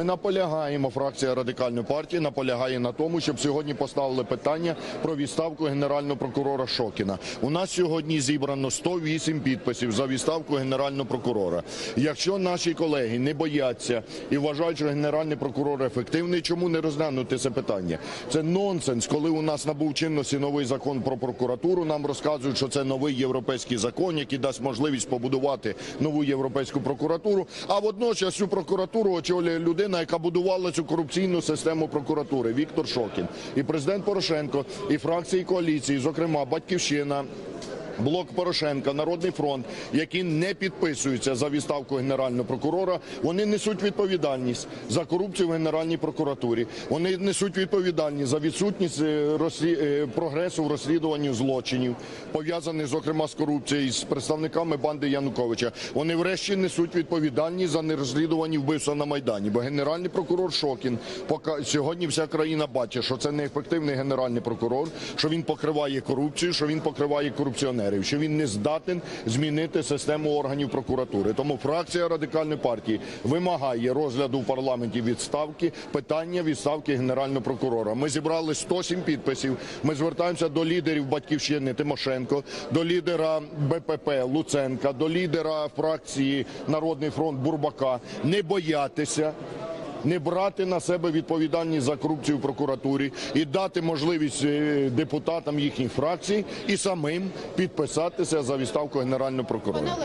Ми наполягаємо, фракція радикальної партії наполягає на тому, щоб сьогодні поставили питання про відставку генерального прокурора Шокіна. У нас сьогодні зібрано 108 підписів за відставку генерального прокурора. Якщо наші колеги не бояться і вважають, що генеральний прокурор ефективний, чому не розглянути це питання? Це нонсенс, коли у нас набув чинності новий закон про прокуратуру. Нам розказують, що це новий європейський закон, який дасть можливість побудувати нову європейську прокуратуру. А водночас цю прокуратуру очолює людина, яка будувала цю корупційну систему прокуратури Віктор Шокін. І президент Порошенко, і фракції коаліції, зокрема Батьківщина. Блок Порошенка, Народний фронт, які не підписуються за відставку генерального прокурора, вони несуть відповідальність за корупцію в Генеральній прокуратурі. Вони несуть відповідальність за відсутність е, е, прогресу в розслідуванні злочинів, пов'язаних зокрема з корупцією з представниками банди Януковича. Вони врешті несуть відповідальність за нерозслідувані вбивства на майдані. Бо генеральний прокурор Шокін сьогодні вся країна бачить, що це неефективний генеральний прокурор, що він покриває корупцію, що він покриває корупціонерів, що він не здатен змінити систему органів прокуратури. Тому фракція радикальної партії вимагає розгляду в парламенті відставки питання відставки генерального прокурора. Ми зібрали 107 підписів. Ми звертаємося до лідерів батьківщини Тимошенко, до лідера БПП Луценка, до лідера фракції Народний фронт Бурбака не боятися не брати на себе відповідальність за корупцію в прокуратурі і дати можливість е, депутатам їхніх фракцій і самим підписатися за відставку генерального прокурора.